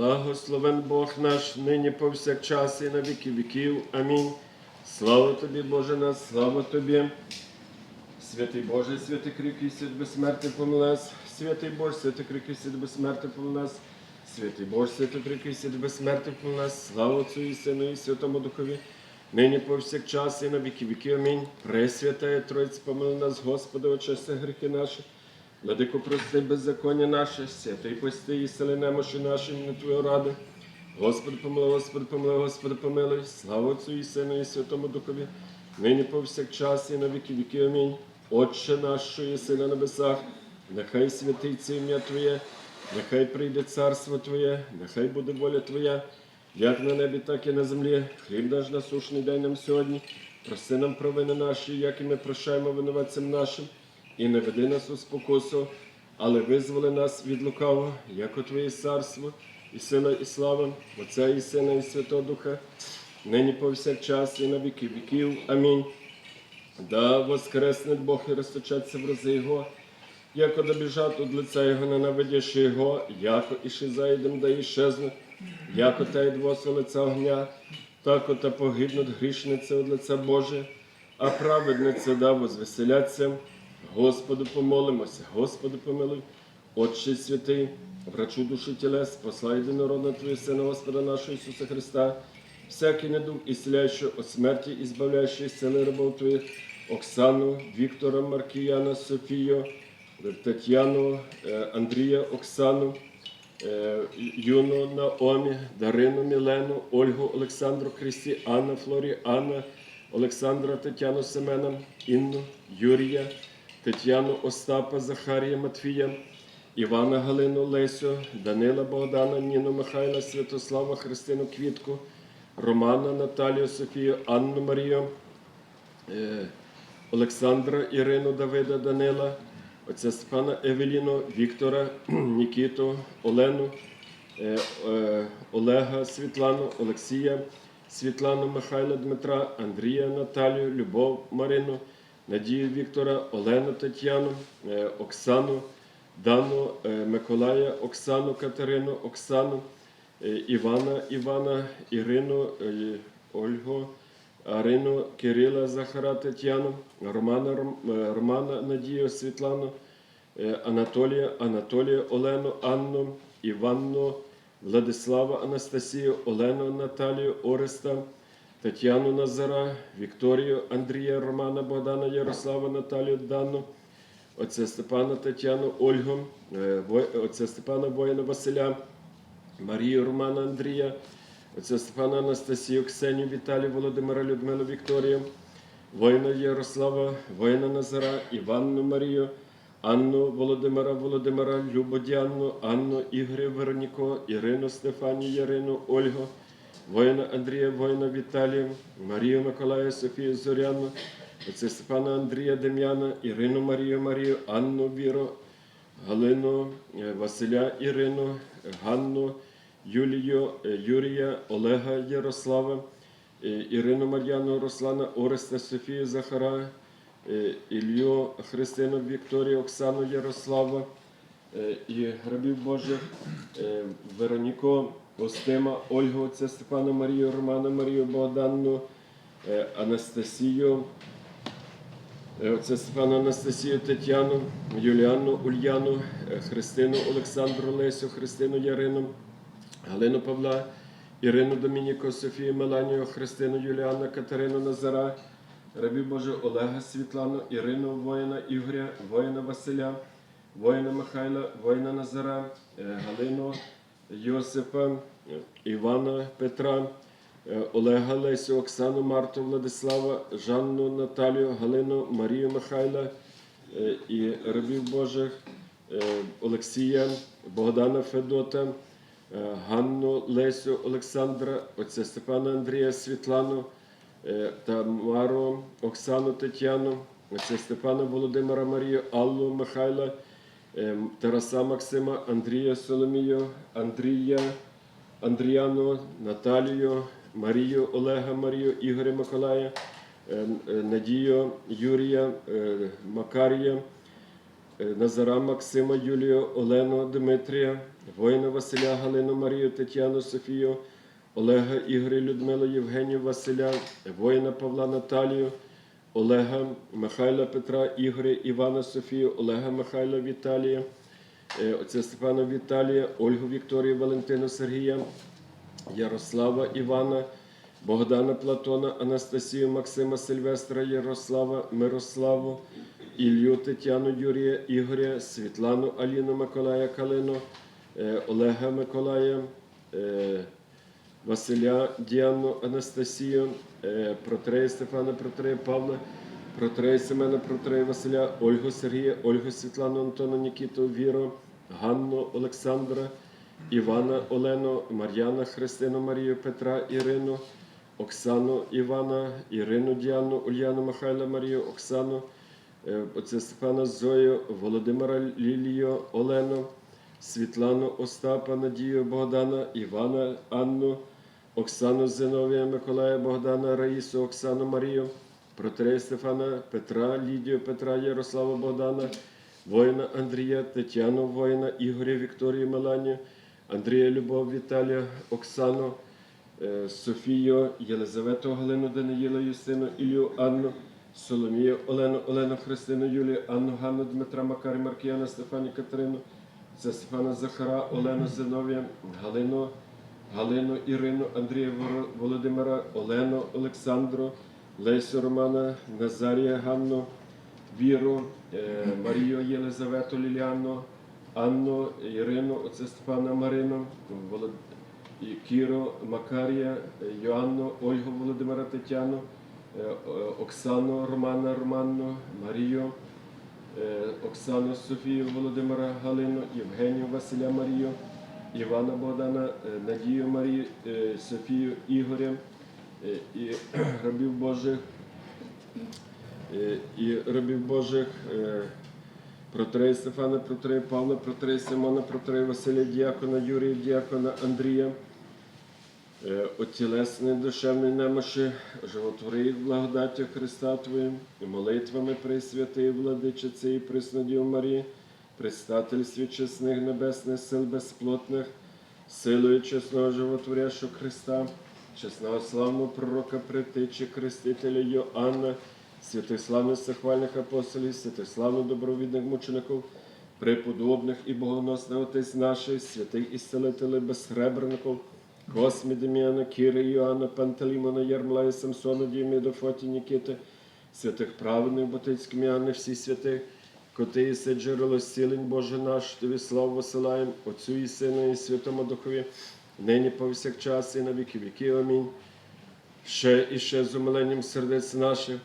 Благословен Бог наш, нині повсякчас і на віки віків. Амінь. Слава тобі, Боже наш, слава тобі. Святий Боже, святий кріпкий, свят безсмертний помилес. Святий Боже, святий кріпкий, свят безсмертний помилес. Святий Боже, святий кріпкий, свят безсмертний помилес. Слава Отцю і Сину і Святому Духові. Нині повсякчас і на віки віки. Амінь. Пресвятая Тройця, помили нас, Господи, очисти гріхи наші. Владико, прости беззаконня наше, святий пости і сели немощі наші на Твою раду. Господи, помилуй, Господи, помилуй, Господи, помилуй. Слава Отцю і Сину і Святому Духові. Нині повсякчас і на віки віки. Амінь. Отче наш, що єси на небесах, нехай святиться ім'я Твоє, нехай прийде царство Твоє, нехай буде воля Твоя, як на небі, так і на землі. Хліб наш насушний дай нам сьогодні. Прости нам провини наші, як і ми прощаємо винуватцям нашим, і не веди нас у спокусу, але визволи нас від лукавого, як Твоє царство, і сила, і слава, Отця і Сина, і Святого Духа, нині повсякчас і на віки віків. Амінь. Да воскресне Бог і розточаться в рази Його, яко добіжать от лиця Його, ненавидящи Його, яко і зайдем, да іщезнуть, яко та й двоса лиця огня, тако та погибнуть грішниці от лиця Боже, а праведниці да возвеселяться. Господу помолимося, Господу помилуй, Отче святий, врачу душі тілес, посла єдинородна Твою Сина Господа нашого Ісуса Христа, всякий недуг ісцеляючий от смерті і збавляючий сили рабов Твоїх, Оксану, Віктора, Маркіяна, Софію, Тетяну, е, Андрія, Оксану, е, Юну Наомі, Дарину Мілену, Ольгу, Олександру Христі, Анна Флорі, Анна, Олександра Тетяну Семена, Інну, Юрія, Тетяну Остапа, Захарія Матвія, Івана Галину Лесю, Данила Богдана, Ніну Михайла, Святослава, Христину Квітку, Романа Наталію, Софію, Анну Марію, е, Олександра Ірину Давида Данила, отця Степана Евеліну, Віктора, Нікіту, Олену, е, е, Олега Світлану, Олексія, Світлану Михайла Дмитра, Андрія Наталію, Любов Марину, Надію Віктора, Олену Тетяну, е, Оксану, Дану е, Миколая, Оксану Катерину, Оксану, е, Івана Івана, Ірину, Ольгу, Арину, Кирила Захара Тетяну, Романа, Романа Надію Світлану, Анатолія, Анатолія Олену, Анну, Іванну, Владислава Анастасію, Олену Наталію, Ореста, Тетяну Назара, Вікторію, Андрія, Романа, Богдана, Ярослава, Наталію, Данну, отця Степана Тетяну, Ольгу, е, отця Степана Воїна Василя, Марію Романа Андрія, отця Степана Анастасію, Ксенію, Віталію, Володимира, Людмилу, Вікторію, воїна Ярослава, воїна Назара, Іванну Марію, Анну Володимира, Володимира, Любу Анну Ігоря Вероніко, Ірину Стефанію, Ярину, Ольгу, воїна Андрія, воїна Віталія, Марію Миколая, Софію Зоряну, отця Степана Андрія Дем'яна, Ірину Марію, Марію, Анну Віру, Галину, е, Василя Ірину, Ганну, Юлію, е, Юрія, Олега Ярослава, е, Ірину Мар'яну, Руслана, Ореста, Софію Захара, Ілью, Христину, Вікторію, Оксану Ярослава і грабів Божих, Вероніко, Остима, Ольгу, отця Степана Марію, Романа Марію, Богданну, е, Анастасію, Е, Отце Степана Анастасію Тетяну, Юліанну Ульяну, е, Христину Олександру Лесю, Христину Ярину, Галину Павла, Ірину Домініко, Софію Меланію, Христину Юліана, Катерину Назара, Рабі Боже Олега Світлану, Ірину воїна Ігоря, воїна Василя, воїна Михайла, воїна Назара, Галину Йосипа, Івана Петра. Е, Олега Лесю, Оксану Марту, Владислава, Жанну Наталію, Галину, Марію Михайла е, і рабів Божих, е, Олексія, Богдана Федота, Ганну Лесю, Олександра, отця Степана Андрія, Світлану, Тамару, Оксану Тетяну, отця Степана Володимира Марію, Аллу Михайла, Тараса Максима, Андрія Соломію, Андрія. Андріану, Наталію, Марію, Олега, Марію, Ігоря Миколая, е, е, Надію, Юрія, е, Макарія, е, Назара Максима, Юлію, Олену, Дмитрія, воїна Василя, Галину, Марію, Тетяну, Софію, Олега, Ігоря, Людмилу, Євгенію, Василя, воїна Павла, Наталію, Олега, Михайла, Петра, Ігоря, Івана, Софію, Олега, Михайла, Віталія, е, отця Степана Віталія, Ольгу, Вікторію, Валентину, Сергія, Ярослава Івана, Богдана Платона, Анастасію, Максима Сильвестра, Ярослава, Мирославу, Ілью, Тетяну, Юрія, Ігоря, Світлану, Аліну, Миколая, Калину, е, Олега Миколая, е, Василя, Діану, Анастасію, е, Протрея Стефана, Протрея Павла, Протрея Семена, Протрея Василя, Ольгу Сергія, Ольгу Світлану, Антона, Нікіту, Віру, Ганну, Олександра, Івана, Олену, Мар'яна, Христину, Марію, Петра, Ірину, Оксану, Івана, Ірину, Діану, Ульяну, Михайла, Марію, Оксану, е, отця Степана Зою, Володимира Лілію, Олену, Світлану, Остапа, Надію, Богдана, Івана, Анну, Оксану Зиновія, Миколая, Богдана, Раїсу, Оксану, Марію, Протрея Стефана, Петра, Лідію, Петра, Ярослава, Богдана, воїна Андрія, Тетяну, воїна, Ігоря, Вікторію, Меланію, Андрія, Любов, Віталія, Оксану, е, Софію, Єлизавету, Галину, Даниїла, Юстину, Ілію, Анну, Соломію, Олену, Олену, Христину, Юлію, Анну, Ганну, Дмитра, Макарі, Маркіяна, Стефані, Катерину, Стефана Захара, Олену Зиновія, Галину, Галину, Ірину, Андрія Володимира, Олену, Олександру, Лесю Романа, Назарія Ганну, Віру, е, Марію Єлизавету Ліліану, Анну, Ірину, оце Степана Марину, Волод... Кіру, Макарія, е, Йоанну, Ольгу Володимира Тетяну, е, Оксану Романа Романну, Марію, Оксану Софію Володимира Галину, Євгенію Василя Марію, Івана Богдана, е, Надію Марію, е, Софію Ігоря е, і рабів Божих, і рабів Божих. Протерей Стефана, протерей Павла, протерей Симона, протерей Василя, діакона, Юрія, діакона Андрія, е, от тілесної душевної немощі, животвори їх благодаттю Христа Твоїм, молитвами Пресвятої Владичиці і Преснодів Марії, предстательстві чесних небесних сил безплотних, силою чесного животворящого Христа, чесного славного пророка Притичі, Крестителя Йоанна, святих славних сахвальних апостолів, святих славних добровідних мучеників, преподобних і богоносних отець наших, святих ісцелителів безсребреників, Космі Дем'яна, Кіри, Йоанна, Пантелеймона, Ярмлая, Самсона, Дієміда, Фоті, Нікіти, святих праведних Ботицьких Міани, всі святих, коти се джерело зцілень Боже наш, Тобі славу посилаємо, Отцю і Сину, і Святому Духові, нині повсякчас і на віки віки. Амінь. Ще і ще з умиленням сердець наших,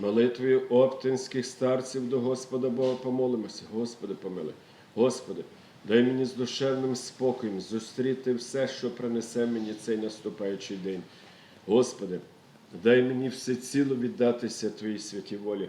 молитвою оптинських старців до Господа Бога помолимося. Господи, помили. Господи, дай мені з душевним спокоєм зустріти все, що принесе мені цей наступаючий день. Господи, дай мені всеціло віддатися Твоїй святій волі.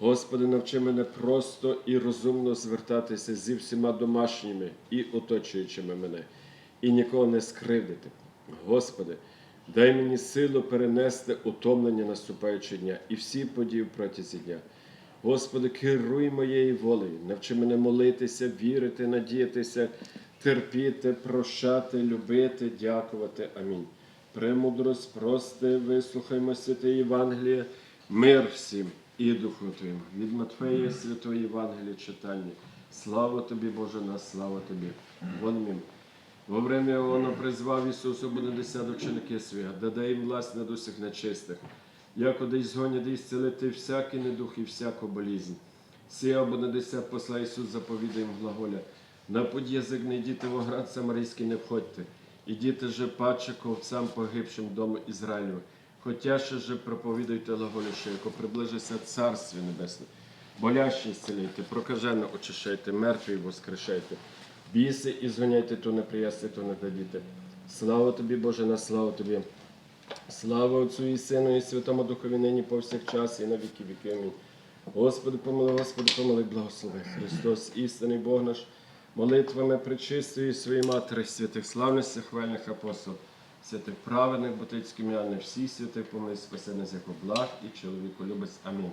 Господи, навчи мене просто і розумно звертатися зі всіма домашніми і оточуючими мене, і нікого не скривдити. Господи, дай мені силу перенести утомлення наступаючого дня і всі події протязі дня. Господи, керуй моєю волею, навчи мене молитися, вірити, надіятися, терпіти, прощати, любити, дякувати. Амінь. Премудрость, прости, вислухаймо святе Євангеліє, мир всім і Духу Твоєму. Від Матфея Святої Євангелія читання. Слава тобі, Боже наш, слава тобі. Вон мім. Во время Оно призвав Ісусу буде до ученики свої, да дай їм власть над усіх нечистих, як да згоні, да зцілити всякий недух і всяку болізнь. Сія буде деся посла Ісус заповідає їм глаголя. На путь язик не йдіте в оград самарійський не входьте, ідіте же паче к овцям погибшим дому Ізраїлю. Хотя ще же проповідуйте глаголіше, яко приближиться Царстві Небесне. Болящі зцілійте, прокажено очищайте, мертві воскрешайте, Біси і зганяйте, то не приясти, то не дадіте. Слава тобі, Боже, на славу тобі. Слава Отцю і Сину, і Святому Духові нині повсякчас, і на віки віки. Амінь. Господи, помилуй, Господи, помилуй, благослови. Христос, істинний Бог наш, молитвами причистої своєї Матері, святих славних, хвальних апостолів, святих праведних, ботицьких м'ян, всіх святих помилуй, спасених нас як благ і чоловіку любець. Амінь.